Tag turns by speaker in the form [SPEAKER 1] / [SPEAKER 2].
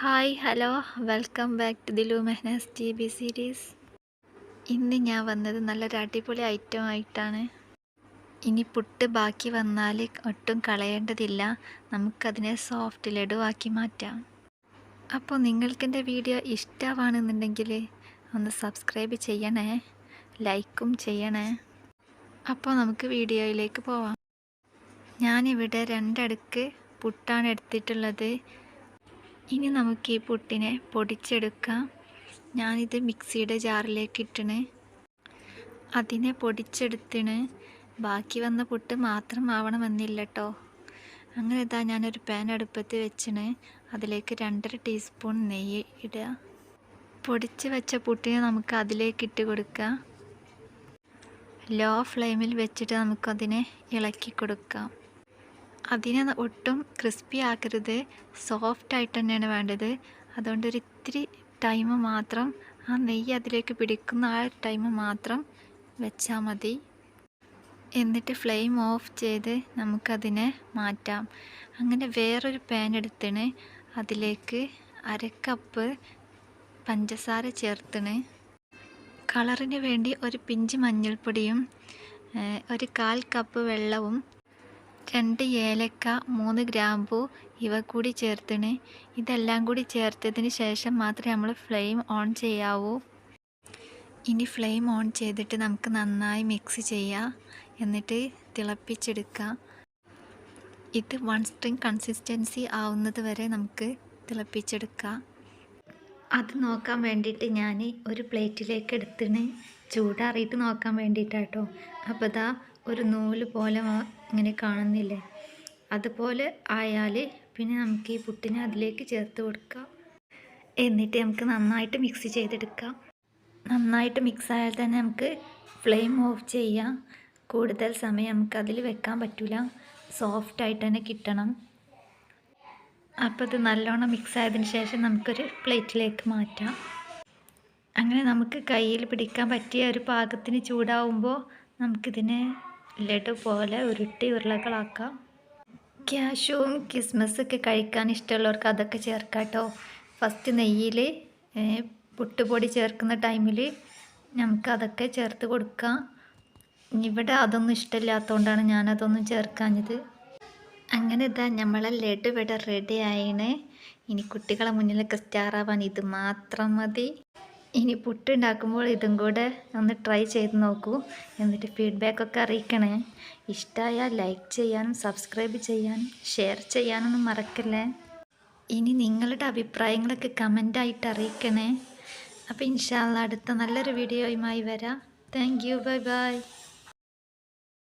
[SPEAKER 1] Hi hello. Welcome back to Dilu Mehnaz T B series. ഇന്ന് ഞാൻ വന്നത് നല്ലൊരു അടിപൊളി ഐറ്റം ആയിട്ടാണ്. ഇനി പുട്ട് ബാക്കി വന്നാൽ ഒട്ടും കളയേണ്ടതില്ല. നമുക്കതിനെ സോഫ്റ്റ് ലഡുവാക്കി മാറ്റാം. അപ്പോൾ നിങ്ങൾക്കെന്റെ വീഡിയോ ഇഷ്ടമാണെന്നുണ്ടെങ്കിൽ ഒന്ന് സബ്സ്ക്രൈബ് ചെയ്യണേ. ലൈക്കും ചെയ്യണേ. അപ്പോൾ നമുക്ക് വീഡിയോയിലേക്ക് പോവാം. ഞാനിവിടെ രണ്ടടുക്ക് പുട്ടാണ് എടുത്തിട്ടുള്ളത്. ഇനി നമുക്ക് ഈ പുട്ടിനെ പൊടിച്ചെടുക്കാം. ഞാനിത് മിക്സിയുടെ ജാറിലേക്ക് ഇട്ടണ് അതിനെ പൊടിച്ചെടുത്തിന് ബാക്കി വന്ന പുട്ട് മാത്രം ആവണമെന്നില്ല കേട്ടോ അങ്ങനെ ഇതാ ഞാനൊരു പാൻ അടുപ്പത്ത് വെച്ചിന് അതിലേക്ക് രണ്ടര ടീസ്പൂൺ നെയ്യ് ഇടുക. പൊടിച്ച് വെച്ച പുട്ടിനെ നമുക്ക് അതിലേക്ക് ഇട്ട് കൊടുക്കാം. ലോ ഫ്ലെയിമിൽ വെച്ചിട്ട് നമുക്കതിനെ ഇളക്കി കൊടുക്കാം. അതിനെ ഒട്ടും ക്രിസ്പി ആക്കരുത്. സോഫ്റ്റ് ആയിട്ട് തന്നെയാണ് വേണ്ടത്. അതുകൊണ്ട് ഒരു ഇത്തിരി ടൈം മാത്രം ആ നെയ്യ് അതിലേക്ക് പിടിക്കുന്ന ആ ടൈം മാത്രം വെച്ചാൽ മതി. എന്നിട്ട് ഫ്ലെയിം ഓഫ് ചെയ്ത് നമുക്കതിനെ മാറ്റാം. അങ്ങനെ വേറൊരു പാൻ എടുത്തിന് അതിലേക്ക് അരക്കപ്പ് കപ്പ് പഞ്ചസാര ചേർത്തിന് കളറിന് വേണ്ടി ഒരു പിഞ്ച് മഞ്ഞൾപ്പൊടിയും ഒരു കാൽ കപ്പ് വെള്ളവും രണ്ട് ഏലക്ക മൂന്ന് ഗ്രാമ്പു ഇവ കൂടി ചേർത്തിന് ഇതെല്ലാം കൂടി ചേർത്തതിന് ശേഷം മാത്രമേ നമ്മൾ ഫ്ലെയിം ഓൺ ചെയ്യാവൂ. ഇനി ഫ്ലെയിം ഓൺ ചെയ്തിട്ട് നമുക്ക് നന്നായി മിക്സ് ചെയ്യാം. എന്നിട്ട് തിളപ്പിച്ചെടുക്കാം. ഇത് വൺ സ്ട്രിങ് കൺസിസ്റ്റൻസി ആവുന്നത് വരെ നമുക്ക് തിളപ്പിച്ചെടുക്കാം. അത് നോക്കാൻ വേണ്ടിയിട്ട് ഞാൻ ഒരു പ്ലേറ്റിലേക്ക് എടുത്തിന് ചൂടാറിയിട്ട് നോക്കാൻ വേണ്ടിയിട്ടാട്ടോ. അപ്പോൾ ഇതാ ഒരു നൂൽ പോലെ ഇങ്ങനെ കാണുന്നില്ലേ? അതുപോലെ ആയാൽ പിന്നെ നമുക്ക് ഈ പുട്ടിനെ അതിലേക്ക് ചേർത്ത് കൊടുക്കാം. എന്നിട്ട് നമുക്ക് നന്നായിട്ട് മിക്സ് ചെയ്തെടുക്കാം. നന്നായിട്ട് മിക്സ് ആയാൽ തന്നെ നമുക്ക് ഫ്ലെയിം ഓഫ് ചെയ്യാം. കൂടുതൽ സമയം നമുക്ക് അതിൽ വെക്കാൻ പറ്റില്ല സോഫ്റ്റ് ആയിട്ട് തന്നെ കിട്ടണം. അപ്പോൾ ഇത് നല്ലോണം മിക്സ് ആയതിന് ശേഷം നമുക്കൊരു പ്ലേറ്റിലേക്ക് മാറ്റാം. അങ്ങനെ നമുക്ക് കയ്യിൽ പിടിക്കാൻ പറ്റിയ ഒരു പാകത്തിന് ചൂടാവുമ്പോൾ നമുക്കിതിനെ ലഡു പോലെ ഉരുട്ടി ഉരുളകളാക്കാം. ക്യാഷുവും കിസ്മസൊക്കെ കഴിക്കാൻ ഇഷ്ടമുള്ളവർക്ക് അതൊക്കെ ചേർക്കാം കേട്ടോ ഫസ്റ്റ് നെയ്യിൽ പുട്ടുപൊടി ചേർക്കുന്ന ടൈമിൽ നമുക്കതൊക്കെ ചേർത്ത് കൊടുക്കാം. ഇവിടെ അതൊന്നും ഇഷ്ടമില്ലാത്തതുകൊണ്ടാണ് ഞാനതൊന്നും ചേർക്കാഞ്ഞത്. അങ്ങനെ ഇതാ നമ്മളെ ലഡു ഇവിടെ റെഡി ആയിണേ. ഇനി കുട്ടികളെ മുന്നിലൊക്കെ സ്റ്റാറാവാൻ ഇത് മാത്രം മതി. ഇനി പുട്ടുണ്ടാക്കുമ്പോൾ ഇതും കൂടെ ഒന്ന് ട്രൈ ചെയ്ത് നോക്കൂ. എന്നിട്ട് ഫീഡ്ബാക്കൊക്കെ അറിയിക്കണേ. ഇഷ്ടമായാൽ ലൈക്ക് ചെയ്യാനും സബ്സ്ക്രൈബ് ചെയ്യാനും ഷെയർ ചെയ്യാനൊന്നും മറക്കല്ലേ? ഇനി നിങ്ങളുടെ അഭിപ്രായങ്ങളൊക്കെ കമന്റായിട്ട് അറിയിക്കണേ. അപ്പോൾ ഇൻഷാല്ല അടുത്ത നല്ലൊരു വീഡിയോയുമായി വരാം. Thank you bye bye